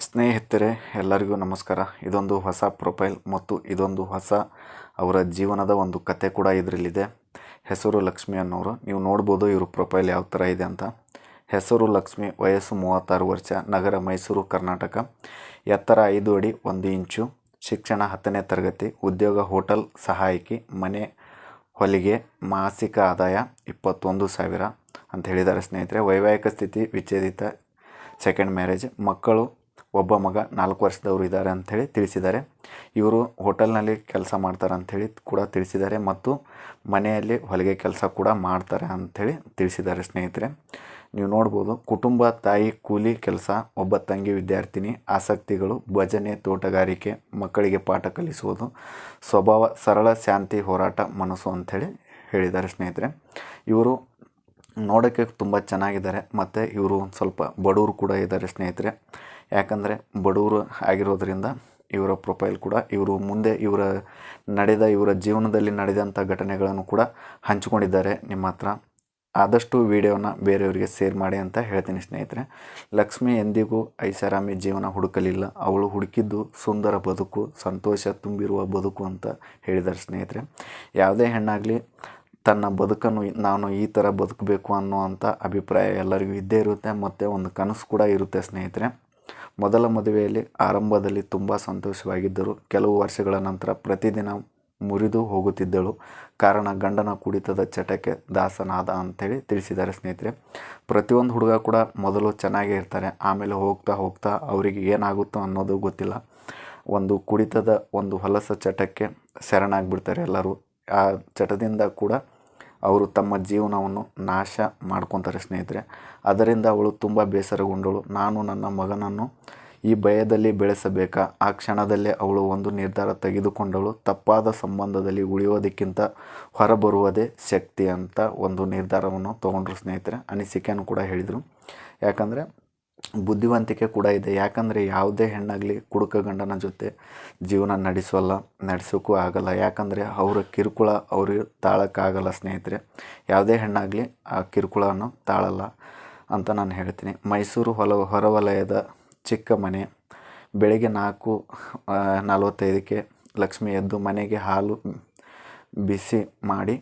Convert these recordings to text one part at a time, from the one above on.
ಸ್ನೇಹಿತರೆ, ಎಲ್ಲರಿಗೂ ನಮಸ್ಕಾರ. ಇದೊಂದು ಹೊಸ ಪ್ರೊಫೈಲ್ ಮತ್ತು ಇದೊಂದು ಹೊಸ ಅವರ ಜೀವನದ ಒಂದು ಕತೆ ಕೂಡ ಇದರಲ್ಲಿದೆ. ಹೆಸರು ಲಕ್ಷ್ಮಿ ಅನ್ನೋರು. ನೀವು ನೋಡ್ಬೋದು ಇವರು ಪ್ರೊಫೈಲ್ ಯಾವ ಥರ ಇದೆ ಅಂತ. ಹೆಸರು ಲಕ್ಷ್ಮಿ, ವಯಸ್ಸು ಮೂವತ್ತಾರು ವರ್ಷ, ನಗರ ಮೈಸೂರು, ಕರ್ನಾಟಕ. ಎತ್ತರ ಐದು ಅಡಿ, ಒಂದು ಇಂಚು. ಶಿಕ್ಷಣ ಹತ್ತನೇ ತರಗತಿ. ಉದ್ಯೋಗ ಹೋಟೆಲ್ ಸಹಾಯಕಿ. ಮನೆ ಹೊಲಿಗೆ. ಮಾಸಿಕ ಆದಾಯ ಇಪ್ಪತ್ತೊಂದು ಸಾವಿರ ಅಂತ ಹೇಳಿದ್ದಾರೆ ಸ್ನೇಹಿತರೆ. ವೈವಾಹಿಕ ಸ್ಥಿತಿ ವಿಚ್ಛೇದಿತ ಸೆಕೆಂಡ್ ಮ್ಯಾರೇಜ್ ಮಕ್ಕಳು ಒಬ್ಬ ಮಗ ನಾಲ್ಕು ವರ್ಷದವರು ಇದ್ದಾರೆ ಅಂಥೇಳಿ ತಿಳಿಸಿದ್ದಾರೆ. ಇವರು ಹೋಟೆಲ್ನಲ್ಲಿ ಕೆಲಸ ಮಾಡ್ತಾರೆ ಅಂಥೇಳಿ ಕೂಡ ತಿಳಿಸಿದ್ದಾರೆ ಮತ್ತು ಮನೆಯಲ್ಲಿ ಹೊಲಿಗೆ ಕೆಲಸ ಕೂಡ ಮಾಡ್ತಾರೆ ಅಂಥೇಳಿ ತಿಳಿಸಿದ್ದಾರೆ ಸ್ನೇಹಿತರೆ. ನೀವು ನೋಡ್ಬೋದು ಕುಟುಂಬ, ತಾಯಿ, ಕೂಲಿ ಕೆಲಸ, ಒಬ್ಬ ತಂಗಿ, ವಿದ್ಯಾರ್ಥಿನಿ, ಆಸಕ್ತಿಗಳು, ಭಜನೆ, ತೋಟಗಾರಿಕೆ, ಮಕ್ಕಳಿಗೆ ಪಾಠ ಕಲಿಸುವುದು, ಸ್ವಭಾವ, ಸರಳ, ಶಾಂತಿ, ಹೋರಾಟ, ಮನಸ್ಸು ಅಂಥೇಳಿ ಹೇಳಿದ್ದಾರೆ ಸ್ನೇಹಿತರೆ. ಇವರು ನೋಡೋಕ್ಕೆ ತುಂಬ ಚೆನ್ನಾಗಿದ್ದಾರೆ ಮತ್ತು ಇವರು ಒಂದು ಸ್ವಲ್ಪ ಬಡವರು ಕೂಡ ಇದ್ದಾರೆ ಸ್ನೇಹಿತರೆ. ಯಾಕಂದರೆ ಬಡವರು ಆಗಿರೋದ್ರಿಂದ ಇವರ ಪ್ರೊಫೈಲ್ ಕೂಡ, ಇವರು ಮುಂದೆ ಇವರ ನಡೆದ, ಇವರ ಜೀವನದಲ್ಲಿ ನಡೆದಂಥ ಘಟನೆಗಳನ್ನು ಕೂಡ ಹಂಚಿಕೊಂಡಿದ್ದಾರೆ. ನಿಮ್ಮ ಹತ್ರ ಆದಷ್ಟು ವಿಡಿಯೋನ ಬೇರೆಯವರಿಗೆ ಶೇರ್ ಮಾಡಿ ಅಂತ ಹೇಳ್ತೀನಿ ಸ್ನೇಹಿತರೆ. ಲಕ್ಷ್ಮಿ ಎಂದಿಗೂ ಐಷಾರಾಮಿ ಜೀವನ ಹುಡುಕಲಿಲ್ಲ. ಅವಳು ಹುಡುಕಿದ್ದು ಸುಂದರ ಬದುಕು, ಸಂತೋಷ ತುಂಬಿರುವ ಬದುಕು ಅಂತ ಹೇಳಿದ್ದಾರೆ ಸ್ನೇಹಿತರೆ. ಯಾವುದೇ ಹೆಣ್ಣಾಗಲಿ ತನ್ನ ಬದುಕನ್ನು, ನಾನು ಈ ಥರ ಬದುಕಬೇಕು ಅನ್ನುವಂಥ ಅಭಿಪ್ರಾಯ ಎಲ್ಲರಿಗೂ ಇದ್ದೇ ಇರುತ್ತೆ. ಮತ್ತು ಒಂದು ಕನಸು ಕೂಡ ಇರುತ್ತೆ ಸ್ನೇಹಿತರೆ. ಮೊದಲ ಮದುವೆಯಲ್ಲಿ ಆರಂಭದಲ್ಲಿ ತುಂಬ ಸಂತೋಷವಾಗಿದ್ದರು. ಕೆಲವು ವರ್ಷಗಳ ನಂತರ ಪ್ರತಿದಿನ ಮುರಿದು ಹೋಗುತ್ತಿದ್ದಳು. ಕಾರಣ ಗಂಡನ ಕುಡಿತದ ಚಟಕ್ಕೆ ದಾಸನಾದ ಅಂಥೇಳಿ ತಿಳಿಸಿದ್ದಾರೆ ಸ್ನೇಹಿತರೆ. ಪ್ರತಿಯೊಂದು ಹುಡುಗ ಕೂಡ ಮೊದಲು ಚೆನ್ನಾಗೇ ಇರ್ತಾರೆ. ಆಮೇಲೆ ಹೋಗ್ತಾ ಹೋಗ್ತಾ ಅವರಿಗೆ ಏನಾಗುತ್ತೋ ಅನ್ನೋದು ಗೊತ್ತಿಲ್ಲ. ಒಂದು ಕುಡಿತದ ಒಂದು ಹೊಲಸ ಚಟಕ್ಕೆ ಶರಣಾಗ್ಬಿಡ್ತಾರೆ ಎಲ್ಲರೂ. ಆ ಚಟದಿಂದ ಕೂಡ ಅವರು ತಮ್ಮ ಜೀವನವನ್ನು ನಾಶ ಮಾಡ್ಕೊತಾರೆ ಸ್ನೇಹಿತರೆ. ಅದರಿಂದ ಅವಳು ತುಂಬ ಬೇಸರಗೊಂಡಳು ನಾನು ನನ್ನ ಮಗನನ್ನು ಈ ಭಯದಲ್ಲಿ ಬೆಳೆಸಬೇಕಾ? ಆ ಕ್ಷಣದಲ್ಲೇ ಅವಳು ಒಂದು ನಿರ್ಧಾರ ತೆಗೆದುಕೊಂಡಳು ತಪ್ಪಾದ ಸಂಬಂಧದಲ್ಲಿ ಉಳಿಯೋದಕ್ಕಿಂತ ಹೊರಬರುವುದೇ ಶಕ್ತಿ ಅಂತ ಒಂದು ನಿರ್ಧಾರವನ್ನು ತೊಗೊಂಡ್ರು ಸ್ನೇಹಿತರೆ. ಅನಿಸಿಕೆಯನ್ನು ಕೂಡ ಹೇಳಿದರು. ಯಾಕಂದರೆ ಬುದ್ಧಿವಂತಿಕೆ ಕೂಡ ಇದೆ. ಯಾಕಂದರೆ ಯಾವುದೇ ಹೆಣ್ಣಾಗಲಿ ಕುಡುಕ ಗಂಡನ ಜೊತೆ ಜೀವನ ನಡೆಸೋಲ್ಲ, ನಡೆಸೋಕ್ಕೂ ಆಗಲ್ಲ. ಯಾಕಂದರೆ ಅವರ ಕಿರುಕುಳ ಅವರು ತಾಳಕ್ಕಾಗಲ್ಲ ಸ್ನೇಹಿತರೆ. ಯಾವುದೇ ಹೆಣ್ಣಾಗಲಿ ಆ ಕಿರುಕುಳವನ್ನು ತಾಳಲ್ಲ ಅಂತ ನಾನು ಹೇಳ್ತೀನಿ. ಮೈಸೂರು ಹೊಲ, ಹೊರವಲಯದ ಚಿಕ್ಕ ಮನೆ, ಬೆಳಗ್ಗೆ ನಾಲ್ಕು ನಲವತ್ತೈದಕ್ಕೆ ಲಕ್ಷ್ಮಿ ಎದ್ದು ಮನೆಗೆ ಹಾಲು ಬಿಸಿ ಮಾಡಿ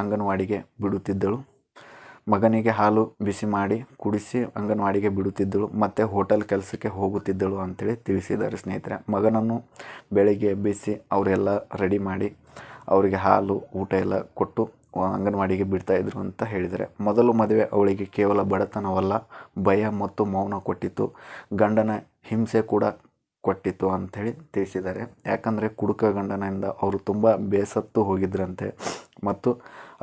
ಅಂಗನವಾಡಿಗೆ ಬಿಡುತ್ತಿದ್ದಳು. ಮಗನಿಗೆ ಹಾಲು ಬಿಸಿ ಮಾಡಿ ಕುಡಿಸಿ ಅಂಗನವಾಡಿಗೆ ಬಿಡುತ್ತಿದ್ದಳು, ಮತ್ತು ಹೋಟೆಲ್ ಕೆಲಸಕ್ಕೆ ಹೋಗುತ್ತಿದ್ದಳು ಅಂಥೇಳಿ ತಿಳಿಸಿದ್ದಾರೆ ಸ್ನೇಹಿತರೆ. ಮಗನನ್ನು ಬೆಳಗ್ಗೆ ಎಬ್ಬಿಸಿ ಅವರೆಲ್ಲ ರೆಡಿ ಮಾಡಿ ಅವರಿಗೆ ಹಾಲು, ಊಟ ಎಲ್ಲ ಕೊಟ್ಟು ಅಂಗನವಾಡಿಗೆ ಬಿಡ್ತಾಯಿದ್ರು ಅಂತ ಹೇಳಿದರೆ ಮೊದಲು ಮದುವೆ ಅವಳಿಗೆ ಕೇವಲ ಬಡತನವಲ್ಲ, ಭಯ ಮತ್ತು ಮೌನ ಕೊಟ್ಟಿತ್ತು. ಗಂಡನ ಹಿಂಸೆ ಕೂಡ ಕೊಟ್ಟಿತ್ತು ಅಂಥೇಳಿ ತಿಳಿಸಿದ್ದಾರೆ. ಯಾಕಂದರೆ ಕುಡುಕ ಗಂಡನಿಂದ ಅವರು ತುಂಬ ಬೇಸತ್ತು ಹೋಗಿದ್ರಂತೆ, ಮತ್ತು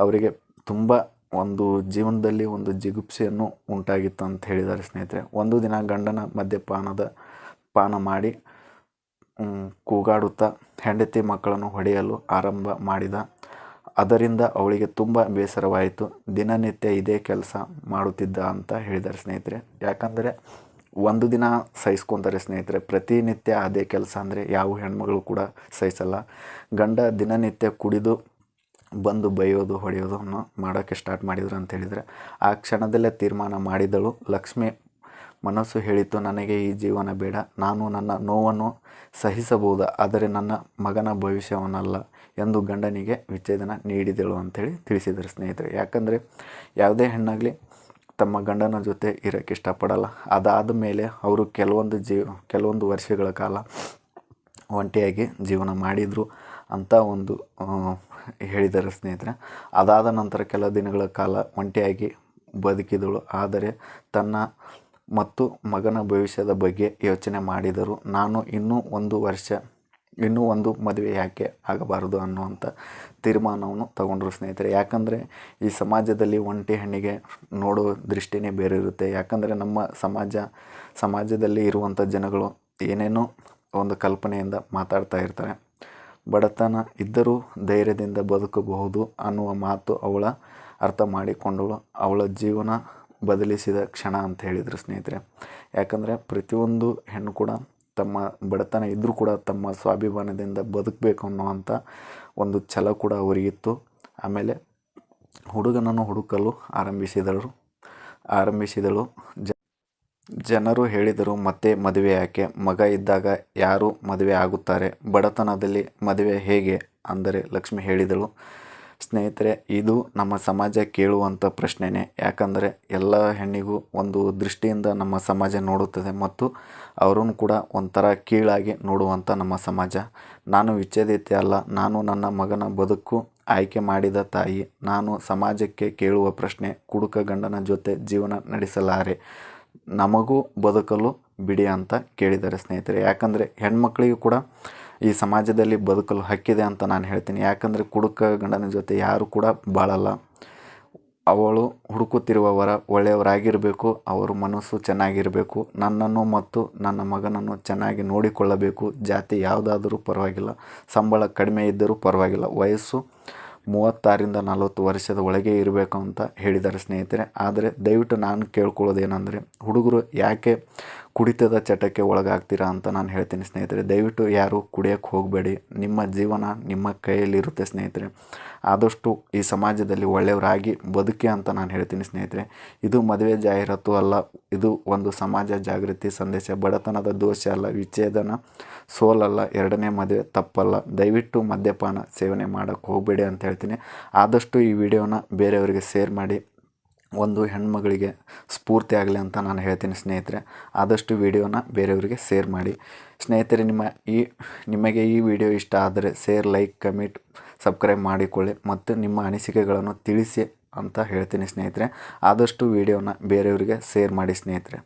ಅವರಿಗೆ ತುಂಬ ಒಂದು ಜೀವನದಲ್ಲಿ ಒಂದು ಜಿಗುಪ್ಸೆಯನ್ನು ಉಂಟಾಗಿತ್ತು ಅಂತ ಹೇಳಿದ್ದಾರೆ ಸ್ನೇಹಿತರೆ. ಒಂದು ದಿನ ಗಂಡನ ಮದ್ಯಪಾನದ ಪಾನ ಮಾಡಿ ಕೂಗಾಡುತ್ತಾ ಹೆಂಡತಿ ಮಕ್ಕಳನ್ನು ಹೊಡೆಯಲು ಆರಂಭ ಮಾಡಿದ. ಅದರಿಂದ ಅವಳಿಗೆ ತುಂಬ ಬೇಸರವಾಯಿತು. ದಿನನಿತ್ಯ ಇದೇ ಕೆಲಸ ಮಾಡುತ್ತಿದ್ದ ಅಂತ ಹೇಳಿದ್ದಾರೆ ಸ್ನೇಹಿತರೆ. ಯಾಕಂದರೆ ಒಂದು ದಿನ ಸಹಿಸ್ಕೊತಾರೆ ಸ್ನೇಹಿತರೆ. ಪ್ರತಿನಿತ್ಯ ಅದೇ ಕೆಲಸ ಅಂದರೆ ಯಾವ ಹೆಣ್ಮಗಳು ಕೂಡ ಸಹಿಸಲ್ಲ. ಗಂಡ ದಿನನಿತ್ಯ ಕುಡಿದು ಬಂದು ಬೈಯೋದು, ಹೊಡೆಯೋದನ್ನು ಮಾಡೋಕ್ಕೆ ಸ್ಟಾರ್ಟ್ ಮಾಡಿದರು ಅಂತ ಹೇಳಿದರೆ, ಆ ಕ್ಷಣದಲ್ಲೇ ತೀರ್ಮಾನ ಮಾಡಿದಳು. ಲಕ್ಷ್ಮಿ, ಮನಸ್ಸು ಹೇಳಿತು, ನನಗೆ ಈ ಜೀವನ ಬೇಡ. ನಾನು ನನ್ನ ನೋವನ್ನು ಸಹಿಸಬಹುದು? ಆದರೆ ನನ್ನ ಮಗನ ಭವಿಷ್ಯವನ್ನಲ್ಲ ಎಂದು ಗಂಡನಿಗೆ ವಿಚ್ಛೇದನ ನೀಡಿದಳು ಅಂಥೇಳಿ ತಿಳಿಸಿದರು ಸ್ನೇಹಿತರೆ. ಯಾಕಂದರೆ ಯಾವುದೇ ಹೆಣ್ಣಾಗಲಿ ತಮ್ಮ ಗಂಡನ ಜೊತೆ ಇರೋಕ್ಕೆ ಇಷ್ಟಪಡಲ್ಲ. ಅದಾದ ಮೇಲೆ ಅವರು ಕೆಲವೊಂದು ಜೀವ ಕೆಲವೊಂದು ವರ್ಷಗಳ ಕಾಲ ಒಂಟಿಯಾಗಿ ಜೀವನ ಮಾಡಿದರು. ಅಂತ ಒಂದು ಹೇಳಿದ್ದಾರೆ ಸ್ನೇಹಿತರೆ. ಅದಾದ ನಂತರ ಕೆಲ ದಿನಗಳ ಕಾಲ ಒಂಟಿಯಾಗಿ ಬದುಕಿದಳು. ಆದರೆ ತನ್ನ ಮತ್ತು ಮಗನ ಭವಿಷ್ಯದ ಬಗ್ಗೆ ಯೋಚನೆ ಮಾಡಿದರು. ನಾನು ಇನ್ನೂ ಒಂದು ವರ್ಷ, ಇನ್ನೂ ಒಂದು ಮದುವೆ ಯಾಕೆ ಆಗಬಾರದು ಅನ್ನುವಂಥ ತೀರ್ಮಾನವನ್ನು ತಗೊಂಡ್ರು ಸ್ನೇಹಿತರೆ. ಯಾಕಂದರೆ ಈ ಸಮಾಜದಲ್ಲಿ ಒಂಟಿ ಹೆಣ್ಣಿಗೆ ನೋಡೋ ದೃಷ್ಟಿನೇ ಬೇರೆ ಇರುತ್ತೆ ಯಾಕಂದರೆ ನಮ್ಮ ಸಮಾಜ, ಸಮಾಜದಲ್ಲಿ ಇರುವಂಥ ಜನಗಳು ಏನೇನೋ ಒಂದು ಕಲ್ಪನೆಯಿಂದ ಮಾತಾಡ್ತಾ ಇರ್ತಾರೆ. ಬಡತನ ಇದ್ದರೂ ಧೈರ್ಯದಿಂದ ಬದುಕಬಹುದು ಅನ್ನುವ ಮಾತು ಅವಳ ಅರ್ಥ ಮಾಡಿಕೊಂಡಳು. ಅವಳ ಜೀವನ ಬದಲಿಸಿದ ಕ್ಷಣ ಅಂತ ಹೇಳಿದರು ಸ್ನೇಹಿತರೆ. ಯಾಕಂದರೆ ಪ್ರತಿಯೊಂದು ಹೆಣ್ಣು ಕೂಡ ತಮ್ಮ ಬಡತನ ಇದ್ದರೂ ಕೂಡ ತಮ್ಮ ಸ್ವಾಭಿಮಾನದಿಂದ ಬದುಕಬೇಕು ಅನ್ನುವಂಥ ಒಂದು ಛಲ ಕೂಡ ಅವರಿಗಿತ್ತು. ಆಮೇಲೆ ಹುಡುಗನನ್ನು ಹುಡುಕಲು ಆರಂಭಿಸಿದಳು. ಆರಂಭಿಸಿದಳು. ಜ ಜನರು ಹೇಳಿದರು, ಮತ್ತೆ ಮದುವೆ ಯಾಕೆ? ಮಗ ಇದ್ದಾಗ ಯಾರು ಮದುವೆ ಆಗುತ್ತಾರೆ? ಬಡತನದಲ್ಲಿ ಮದುವೆ ಹೇಗೆ? ಅಂದರೆ ಲಕ್ಷ್ಮಿ ಹೇಳಿದಳು, ಸ್ನೇಹಿತರೆ, ಇದು ನಮ್ಮ ಸಮಾಜ ಕೇಳುವಂಥ ಪ್ರಶ್ನೆನೇ. ಯಾಕಂದರೆ ಎಲ್ಲ ಹೆಣ್ಣಿಗೂ ಒಂದು ದೃಷ್ಟಿಯಿಂದ ನಮ್ಮ ಸಮಾಜ ನೋಡುತ್ತದೆ ಮತ್ತು ಅವರನ್ನು ಕೂಡ ಒಂಥರ ಕೀಳಾಗಿ ನೋಡುವಂಥ ನಮ್ಮ ಸಮಾಜ. ನಾನು ವಿಚ್ಛೇದಿತ ಅಲ್ಲ. ನಾನು ನನ್ನ ಮಗನ ಬದುಕು ಆಯ್ಕೆ ಮಾಡಿದ ತಾಯಿ. ನಾನು ಸಮಾಜಕ್ಕೆ ಕೇಳುವ ಪ್ರಶ್ನೆ, ಕುಡುಕ ಗಂಡನ ಜೊತೆ ಜೀವನ ನಡೆಸಲಾರೆ. ನಮಗೂ ಬದುಕಲು ಬಿಡಿ ಅಂತ ಕೇಳಿದ್ದಾರೆ ಸ್ನೇಹಿತರೆ. ಯಾಕಂದರೆ ಹೆಣ್ಮಕ್ಳಿಗೂ ಕೂಡ ಈ ಸಮಾಜದಲ್ಲಿ ಬದುಕಲು ಹಕ್ಕಿದೆ ಅಂತ ನಾನು ಹೇಳ್ತೀನಿ. ಯಾಕಂದರೆ ಕುಡುಕ ಗಂಡನ ಜೊತೆ ಯಾರು ಕೂಡ ಬಾಳಲ್ಲ. ಅವಳು ಹುಡುಕುತ್ತಿರುವವರ ಒಳ್ಳೆಯವರಾಗಿರಬೇಕು, ಅವರ ಮನಸ್ಸು ಚೆನ್ನಾಗಿರಬೇಕು, ನನ್ನನ್ನು ಮತ್ತು ನನ್ನ ಮಗನನ್ನು ಚೆನ್ನಾಗಿ ನೋಡಿಕೊಳ್ಳಬೇಕು. ಜಾತಿ ಯಾವುದಾದರೂ ಪರವಾಗಿಲ್ಲ, ಸಂಬಳ ಕಡಿಮೆ ಇದ್ದರೂ ಪರವಾಗಿಲ್ಲ, ವಯಸ್ಸು ಮೂವತ್ತಾರಿಂದ ನಲವತ್ತು ವರ್ಷದ ಒಳಗೆ ಇರಬೇಕು ಅಂತ ಹೇಳಿದ್ದಾರೆ ಸ್ನೇಹಿತರೆ. ಆದರೆ ದಯವಿಟ್ಟು ನಾನು ಕೇಳ್ಕೊಳ್ಳೋದೇನೆಂದರೆ ಹುಡುಗರು ಯಾಕೆ ಕುಡಿತದ ಚಟಕ್ಕೆ ಒಳಗಾಗ್ತೀರಾ ಅಂತ ನಾನು ಹೇಳ್ತೀನಿ ಸ್ನೇಹಿತರೆ. ದಯವಿಟ್ಟು ಯಾರು ಕುಡಿಯೋಕ್ಕೆ ಹೋಗಬೇಡಿ. ನಿಮ್ಮ ಜೀವನ ನಿಮ್ಮ ಕೈಯಲ್ಲಿರುತ್ತೆ ಸ್ನೇಹಿತರೆ. ಆದಷ್ಟು ಈ ಸಮಾಜದಲ್ಲಿ ಒಳ್ಳೆಯವರಾಗಿ ಬದುಕಿ ಅಂತ ನಾನು ಹೇಳ್ತೀನಿ ಸ್ನೇಹಿತರೆ. ಇದು ಮದುವೆ ಜಾಹೀರಾತು ಅಲ್ಲ. ಇದು ಒಂದು ಸಮಾಜ ಜಾಗೃತಿ ಸಂದೇಶ. ಬಡತನದ ದೋಷ ಅಲ್ಲ. ವಿಚ್ಛೇದನ ಸೋಲಲ್ಲ. ಎರಡನೇ ಮದುವೆ ತಪ್ಪಲ್ಲ. ದಯವಿಟ್ಟು ಮದ್ಯಪಾನ ಸೇವನೆ ಮಾಡೋಕ್ಕೆ ಹೋಗಬೇಡಿ ಅಂತ ಹೇಳ್ತೀನಿ. ಆದಷ್ಟು ಈ ವಿಡಿಯೋನ ಬೇರೆಯವರಿಗೆ ಶೇರ್ ಮಾಡಿ. ಒಂದು ಹೆಣ್ಮಗಳಿಗೆ ಸ್ಫೂರ್ತಿ ಆಗಲಿ ಅಂತ ನಾನು ಹೇಳ್ತೀನಿ ಸ್ನೇಹಿತರೆ, ಆದಷ್ಟು ವಿಡಿಯೋನ ಬೇರೆಯವರಿಗೆ ಶೇರ್ ಮಾಡಿ. ಸ್ನೇಹಿತರೆ, ನಿಮ್ಮ ಈ, ನಿಮಗೆ ಈ ವಿಡಿಯೋ ಇಷ್ಟ ಆದರೆ ಶೇರ್, ಲೈಕ್, ಕಮೆಂಟ್, ಸಬ್ಸ್ಕ್ರೈಬ್ ಮಾಡಿಕೊಳ್ಳಿ ಮತ್ತು ನಿಮ್ಮ ಅನಿಸಿಕೆಗಳನ್ನು ತಿಳಿಸಿ ಅಂತ ಹೇಳ್ತೀನಿ ಸ್ನೇಹಿತರೆ, ಆದಷ್ಟು ವಿಡಿಯೋನ ಬೇರೆಯವರಿಗೆ ಶೇರ್ ಮಾಡಿ ಸ್ನೇಹಿತರೆ.